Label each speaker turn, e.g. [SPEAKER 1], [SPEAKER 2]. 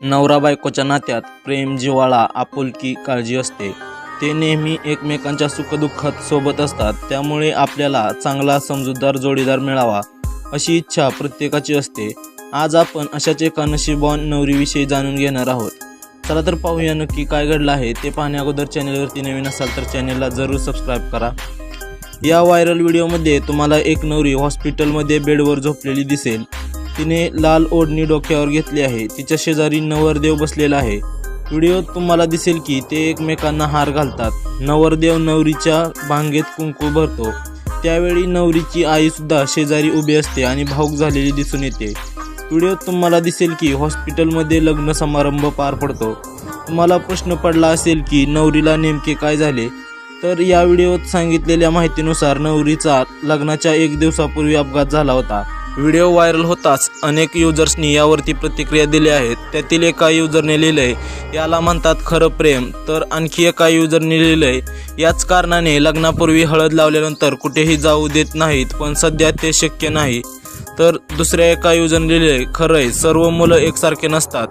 [SPEAKER 1] नवरा बायकोच्या नात्यात प्रेम जिव्हाळा आपुलकी काळजी असते. ते नेहमी एकमेकांच्या सुखदुःखात सोबत असतात. त्यामुळे आपल्याला चांगला समजूतदार जोडीदार मिळावा अशी इच्छा प्रत्येकाची असते. आज आपण अशाच एका नशीबॉन नवरीविषयी जाणून घेणार आहोत. चला तर पाहूया नक्की काय घडलं आहे. ते पाहण्या अगोदर चॅनलवरती नवीन असाल तर चॅनलला जरूर सबस्क्राईब करा. या व्हायरल व्हिडिओमध्ये तुम्हाला एक नवरी हॉस्पिटलमध्ये बेडवर झोपलेली दिसेल. तिने लाल ओढणी डोक्यावर घेतली आहे. तिच्या शेजारी नवरदेव बसलेला आहे. व्हिडिओत तुम्हाला दिसेल की ते एकमेकांना हार घालतात. नवरदेव नवरीच्या भांगेत कुंकू भरतो. त्यावेळी नवरीची आईसुद्धा शेजारी उभी असते आणि भाऊक झालेली दिसून येते. व्हिडिओत तुम्हाला दिसेल की हॉस्पिटलमध्ये लग्न समारंभ पार पडतो. तुम्हाला प्रश्न पडला असेल की नवरीला नेमके काय झाले? तर या व्हिडिओत सांगितलेल्या माहितीनुसार नवरीचा लग्नाच्या एक दिवसापूर्वी अपघात झाला होता. व्हिडिओ व्हायरल होताच अनेक युजर्सनी यावरती प्रतिक्रिया दिल्या आहेत. त्यातील एका युजरने लिहिलंय याला म्हणतात खरं प्रेम. तर आणखी एका युजरने लिहिलंय याच कारणाने लग्नापूर्वी हळद लावल्यानंतर कुठेही जाऊ देत नाहीत पण सध्या ते शक्य नाही. तर दुसऱ्या एका युजरने लिहिलंय खरंय सर्व मुलं एकसारखे नसतात.